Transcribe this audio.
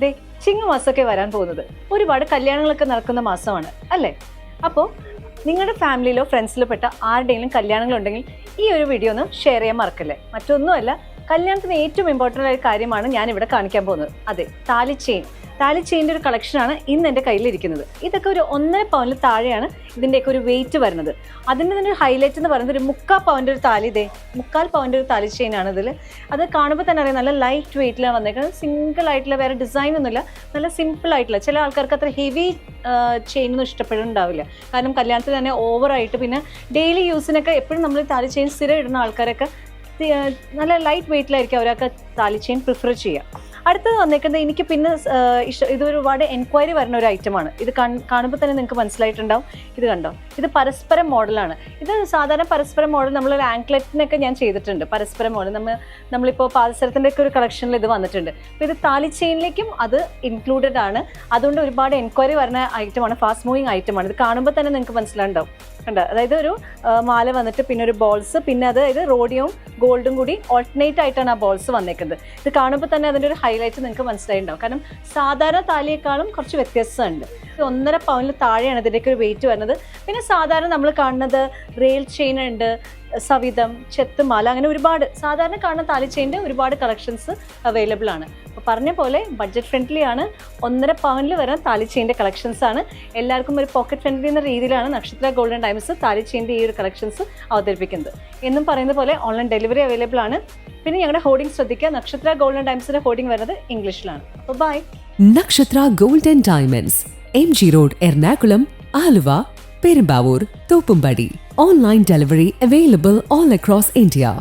ദേ ചിങ്ങമാസമൊക്കെ വരാൻ പോകുന്നത്. ഒരുപാട് കല്യാണങ്ങളൊക്കെ നടക്കുന്ന മാസമാണ് അല്ലേ? അപ്പോൾ നിങ്ങളുടെ ഫാമിലിയിലോ ഫ്രണ്ട്സിലോ പെട്ട ആരുടെയെങ്കിലും കല്യാണങ്ങളുണ്ടെങ്കിൽ ഈ ഒരു വീഡിയോ ഒന്ന് ഷെയർ ചെയ്യാൻ മറക്കല്ലേ? മറ്റൊന്നുമല്ല കല്യാണത്തിന് ഏറ്റവും ഇമ്പോർട്ടന്റ് ആയ കാര്യമാണ് ഞാൻ ഇവിടെ കാണിക്കാൻ പോകുന്നത്. അതെ താലി ചെയിൻ താലി ചെയിന്റെ ഒരു കളക്ഷനാണ് ഇന്ന് എന്റെ കയ്യിലിരിക്കുന്നത്. ഇതൊക്കെ ഒരു ഒന്നര പവനിൽ താഴെയാണ് ഇതിന്റെയൊക്കെ ഒരു വെയിറ്റ് വരുന്നത്. അതിന്റെ തന്നെ ഒരു ഹൈലൈറ്റ് എന്ന് പറയുന്നത് ഒരു മുക്കാൽ പവന്റെ ഒരു താലി ഇതേ മുക്കാൽ പവന്റെ ഒരു താലി ചെയിനാണ് ഇതിൽ അത് കാണുമ്പോൾ തന്നെ അറിയാം നല്ല ലൈറ്റ് വെയിറ്റിലാണ് വന്നേക്കുന്നത്. സിംഗിൾ ആയിട്ടുള്ള വേറെ ഡിസൈൻ ഒന്നുമില്ല നല്ല സിമ്പിൾ ആയിട്ടുള്ള. ചില ആൾക്കാർക്ക് അത്ര ഹെവി ചെയിൻ ഒന്നും ഇഷ്ടപ്പെടുന്നുണ്ടാവില്ല. കാരണം കല്യാണത്തിൽ തന്നെ ഓവറായിട്ട് പിന്നെ ഡെയിലി യൂസിനൊക്കെ എപ്പോഴും നമ്മൾ താലി ചെയിൻ സ്ഥിരം ഇടുന്ന ആൾക്കാരൊക്കെ നല്ല ലൈറ്റ് വെയിറ്റിലായിരിക്കും അവരൊക്കെ താലിച്ചെയിൻ ചെയിൻ പ്രിഫർ ചെയ്യുക. അടുത്തത് വന്നേക്കുന്നത് എനിക്ക് പിന്നെ ഇത് ഒരുപാട് എൻക്വയറി വരുന്ന ഒരു ഐറ്റമാണ് ഇത് കാണുമ്പോൾ തന്നെ നിങ്ങൾക്ക് മനസ്സിലായിട്ടുണ്ടാവും. ഇത് കണ്ടോ? ഇത് പരസ്പരം മോഡലാണ് ഇത് സാധാരണ പരസ്പരം മോഡൽ നമ്മൾ ആങ്ക്ലെറ്റിനൊക്കെ ഞാൻ ചെയ്തിട്ടുണ്ട്. പരസ്പരം മോഡൽ നമ്മൾ നമ്മളിപ്പോൾ പാദസരത്തിന്റെ ഒക്കെ ഒരു കളക്ഷനിൽ ഇത് വന്നിട്ടുണ്ട്. അപ്പോൾ ഇത് താലി ചെയിനിലേക്കും അത് ഇൻക്ലൂഡഡ് ആണ്. അതുകൊണ്ട് ഒരുപാട് എൻക്വയറി വരുന്ന ഐറ്റമാണ് ഫാസ്റ്റ് മൂവിങ് ഐറ്റമാണ് ഇത് കാണുമ്പോൾ തന്നെ നിങ്ങൾക്ക് മനസ്സിലാണ്ടാവും കണ്ടോ? അതായത് ഒരു മാല വന്നിട്ട് പിന്നെ ഒരു ബോൾസ് പിന്നെ അതായത് റോഡിയവും ഗോൾഡും കൂടി ഓൾട്ടർനേറ്റ് ആയിട്ടാണ് ആ ബോൾസ് വന്നേക്കുന്നത്. ഇത് കാണുമ്പോൾ തന്നെ അതിന്റെ ഒരു ഹൈലൈറ്റ് നിങ്ങൾക്ക് മനസ്സിലായിട്ടുണ്ടാവും. കാരണം സാധാരണ താലിയേക്കാളും കുറച്ച് വ്യത്യസ്തമുണ്ട് ഒന്നര പവനിൽ താഴെയാണ് ഇതിന്റെയൊക്കെ ഒരു വെയിറ്റ് വരുന്നത്. പിന്നെ സാധാരണ നമ്മൾ കാണുന്നത് റെയിൽ ചെയിൻ ഉണ്ട് സവിതം ചെത്തുമാല അങ്ങനെ ഒരുപാട് സാധാരണ കാണുന്ന താലി ചെയിന്റെ ഒരുപാട് കളക്ഷൻസ് അവൈലബിൾ ആണ്. അപ്പോൾ പറഞ്ഞ പോലെ ബഡ്ജറ്റ് ഫ്രണ്ട്ലി ആണ്. ഒന്നര പവനിൽ വരുന്ന താലി ചെയിന്റെ കളക്ഷൻസ് ആണ്. എല്ലാവർക്കും ഒരു പോക്കറ്റ് ഫ്രണ്ട്ലി എന്ന രീതിയിലാണ് നക്ഷത്ര ഗോൾഡൻ ഡയമണ്ട്സ് താലി ചെയിന്റെ ഈ ഒരു കളക്ഷൻസ് അവതരിപ്പിക്കുന്നത്. എന്നും പറയുന്ന പോലെ ഓൺലൈൻ ഡെലിവറി അവൈലബിൾ ആണ്. പിന്നെ ഞങ്ങളുടെ ഹോർഡിംഗ് ശ്രദ്ധിക്കുക നക്ഷത്ര ഗോൾഡൻ ഡയമണ്ട്സിന്റെ ഹോർഡിംഗ് വരുന്നത് ഇംഗ്ലീഷിലാണ്. By Nakshatra golden diamonds M G road Ernakulam Aluva Perumbavoor Thoppumpady. Online delivery available all across India